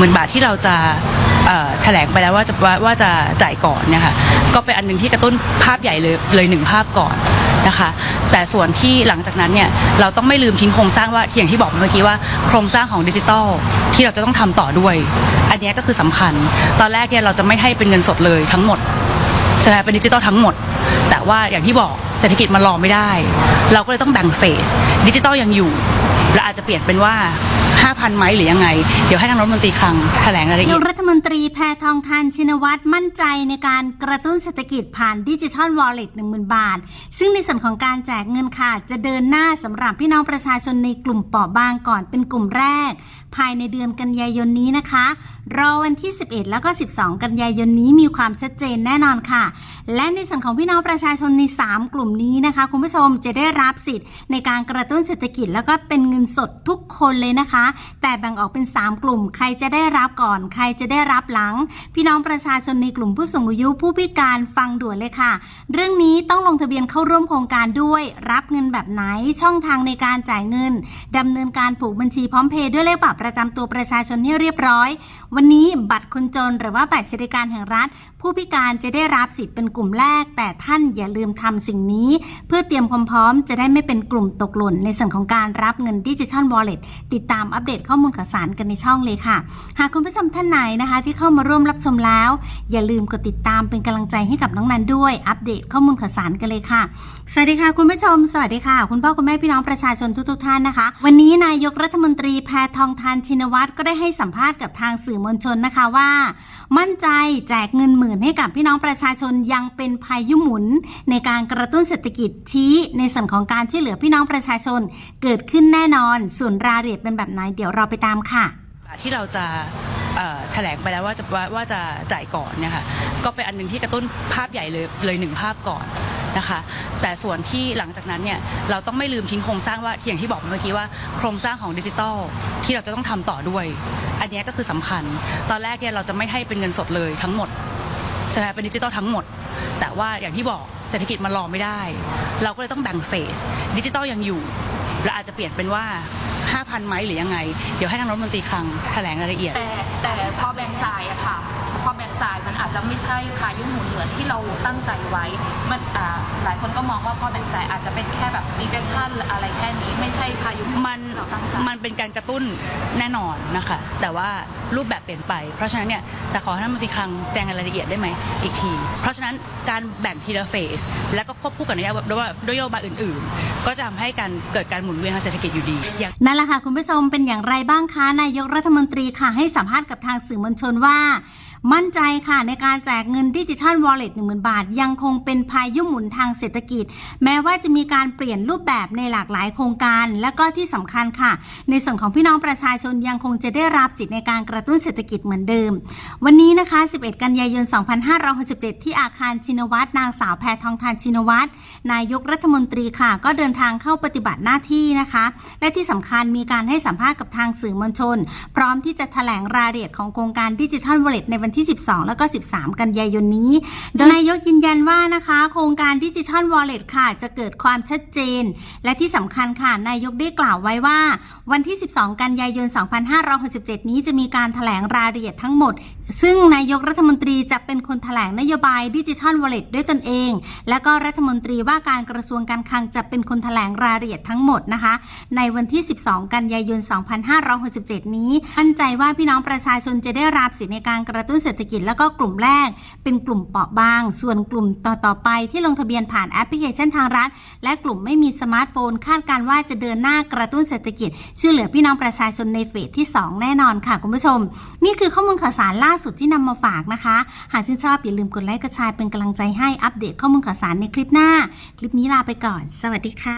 10,000 บาทที่เราจะแถลงไปแล้วว่าจะว่าจะจ่ายก่อนเนี่ยค่ะก็เป็นอันหนึงที่กระตุ้นภาพใหญ่เลยเลยหนึ่งภาพก่อนนะคะ แต่ส่วนที่หลังจากนั้นเนี่ยเราต้องไม่ลืมทิ้งโครงสร้างว่าอย่างที่บอกเมื่อกี้ว่าโครงสร้างของดิจิทัลที่เราจะต้องทำต่อด้วย อันนี้ก็คือสำคัญ ตอนแรกเนี่ยเราจะไม่ให้เป็นเงินสดเลยทั้งหมดใช่ไหมเป็นดิจิตอลทั้งหมด แต่ว่าอย่างที่บอกเศรษฐกิจมันรอไม่ได้ เราก็เลยต้องแบ่งเฟสดิจิตอลยังอยู่และอาจจะเปลี่ยนเป็นว่า 5,000ไหมหรือยังไง เดี๋ยวให้ทางรัฐมนตรีคลังแถลงรายละเอียดกรัฐมนตรีแพทองทานชินวัตรมั่นใจในการกระตุ้นเศรษฐกิจผ่านดิจิทัลวอลเล็ต10,000บาท ซึ่งในส่วนของการแจกเงินค่ะจะเดินหน้าสำหรับพี่น้องประชาชนในกลุ่มเปราะบางก่อนเป็นกลุ่มแรก ภายในเดือนกันยายนนี้นะคะ รอวันที่ 11 แล้วก็ 12 กันยายนนี้มีความชัดเจนแน่นอนค่ะ และในส่วนของพี่น้องประชาชนใน 3 กลุ่มนี้นะคะ คุณผู้ชมจะได้รับสิทธิ์ในการกระตุ้นเศรษฐกิจแล้วก็เป็นเงินสดทุกคนเลยนะคะ แต่แบ่งออกเป็น 3 กลุ่ม ใครจะได้รับก่อน ใครจะได้รับหลัง พี่น้องประชาชนในกลุ่มผู้สูงอายุผู้พิการฟังด่วนเลยค่ะ เรื่องนี้ต้องลงทะเบียนเข้าร่วมโครงการด้วย รับเงินแบบไหนช่องทางในการจ่ายเงินดำเนินการผูกบัญชีพร้อมเพย์ด้วยเลขบัตรประจำตัวประชาชนให้เรียบร้อย วันนี้บัตรคนจนหรือว่าบัตรสวัสดิการแห่งรัฐ ผู้พิการจะได้รับสิทธิ์เป็นกลุ่มแรก แต่ท่านอย่าลืมทำสิ่งนี้ เพื่อเตรียมความพร้อมจะได้ไม่เป็นกลุ่มตกหล่น ในส่วนของการรับเงินดิจิทัลวอลเล็ตติดตามอัปเดตข้อมูลข่าวสารกันในช่องเลยค่ะ หากคุณผู้ชมท่านไหนนะคะ ที่เข้ามาร่วมรับชมแล้ว อย่าลืมกดติดตามเป็นกำลังใจให้กับน้องนันด้วย อัปเดตข้อมูลข่าวสารกันเลยค่ะสวัสดีค่ะคุณผู้ชมสวัสดีค่ะ คุณพ่อคุณแม่พี่น้องประชาชนทุกๆท่านนะคะ วันนี้นายกรัฐมนตรีแพทองทานชินวัตรก็ได้ให้สัมภาษณ์กับทางสื่อมวลชนนะคะว่า มั่นใจแจกเงินหมื่นให้กับพี่น้องประชาชนยังเป็นพายุหมุน ในการกระตุ้นเศรษฐกิจชี้ในส่วนของการช่วยเหลือพี่น้องประชาชนเกิดขึ้นแน่นอน ส่วนรายละเอียดเป็นแบบไหนเดี๋ยวเราไปตามค่ะ ที่เราจะแถลงไปแล้วว่าจะว่าจะจ่ายก่อนเนี่ยค่ะก็เป็นอันหนึ่งที่กระตุ้นภาพใหญ่เลยเลยหนึ่งภาพก่อน นะคะ แต่ส่วนที่หลังจากนั้นเนี่ยเราต้องไม่ลืมทิ้งโครงสร้างว่าอย่างที่บอกเมื่อกี้ว่าโครงสร้างของดิจิทัลที่เราจะต้องทำต่อด้วย อันนี้ก็คือสำคัญ ตอนแรกเนี่ยเราจะไม่ให้เป็นเงินสดเลยทั้งหมดใช่ไหมเป็นดิจิตอลทั้งหมด แต่ว่าอย่างที่บอกเศรษฐกิจมันรอไม่ได้ เราก็เลยต้องแบ่งเฟสดิจิตอลยังอยู่และอาจจะเปลี่ยนเป็นว่า 5,000ไหมหรือยังไง เดี๋ยวให้ทางรัฐมนตรีคลังแถลงรายละเอียด แต่แต่พอแบ่งจ่ายอะค่ะ พอแบ่งจ่ายม จจะไม่ใช่พายุหมุนเหมือนที่เราตั้งใจไว้ มันอ่าหลายคนก็มองว่าพอแบ่งจ่ายอาจจะเป็นแค่แบบรีเวชั่นอะไรแค่นี้ไม่ใช่พายุหมันที่เราตั้งใจมันเป็นการกระตุ้นแน่นอนนะคะ แต่ว่ารูปแบบเปลี่ยนไป เพราะฉะนั้นเนี่ยแต่ขอให้ท่านรัฐมนตรีคลังแจ้งรายละเอียดได้ไหมอีกที เพราะฉะนั้นการแบ่งทีละเฟส แล้วก็ควบคู่กับนโยบายนโยบายอื่น ๆ ก็จะทำให้การเกิดการหมุนเวียนทางเศรษฐกิจอยู่ดีอย่าง นั่นแหละค่ะคุณผู้ชมเป็นอย่างไรบ้างคะนายกรัฐมนตรีค่ะให้สัมภาษณ์กับทางสื่อมวลชนว่า มั่นใจค่ะในการแจกเงินดิจิทัลวอลเล็ต10,000บาท ยังคงเป็นพายุหมุนทางเศรษฐกิจ แม้ว่าจะมีการเปลี่ยนรูปแบบในหลากหลายโครงการ และก็ที่สำคัญค่ะ ในส่วนของพี่น้องประชาชนยังคงจะได้รับสิทธิในการกระตุ้นเศรษฐกิจเหมือนเดิม วันนี้นะคะ 11 กันยายน 2567 ที่อาคารชินวัตรนางสาวแพทองทานชินวัตรนายกรัฐมนตรีค่ะ ก็เดินทางเข้าปฏิบัติหน้าที่นะคะ และที่สำคัญมีการให้สัมภาษณ์กับทางสื่อมวลชน พร้อมที่จะแถลงรายละเอียดของโครงการดิจิทัลวอลเล็ตในวันที่ 12 แล้วก็ 13กันยายนนี้โดยนายกยืนยันว่านะคะ โครงการดิจิทัลวอลเล็ตค่ะ จะเกิดความชัดเจน และที่สำคัญค่ะ นายกได้กล่าวไว้ว่า วันที่ 12 กันยายน 2567 นี้จะมีการแถลงรายละเอียดทั้งหมด ซึ่งนายกรัฐมนตรีจะเป็นคนแถลงนโยบายดิจิทัลวอลเล็ตด้วยตนเอง และก็รัฐมนตรีว่าการกระทรวงการคลังจะเป็นคนแถลงรายละเอียดทั้งหมดนะคะ ในวันที่ 12 กันยายน 2567 นี้มั่นใจว่าพี่น้องประชาชนจะได้รับสิทธิในการกระตุ้นเศรษฐกิจแล้วก็กลุ่มแรก เป็นกลุ่มเปราะบาง ส่วนกลุ่มต่อๆไปที่ลงทะเบียนผ่านแอปพลิเคชันทางรัฐ และกลุ่มไม่มีสมาร์ทโฟน คาดการว่าจะเดินหน้ากระตุ้นเศรษฐกิจ ช่วยเหลือพี่น้องประชาชนในเฟสที่ 2 แน่นอนค่ะคุณผู้ชม นี่คือข้อมูลข่าวสารล่าสุดที่นำมาฝากนะคะ หากชื่นชอบอย่าลืมกดไลค์กดแชร์เป็นกำลังใจให้อัปเดตข้อมูลข่าวสารในคลิปหน้า คลิปนี้ลาไปก่อน สวัสดีค่ะ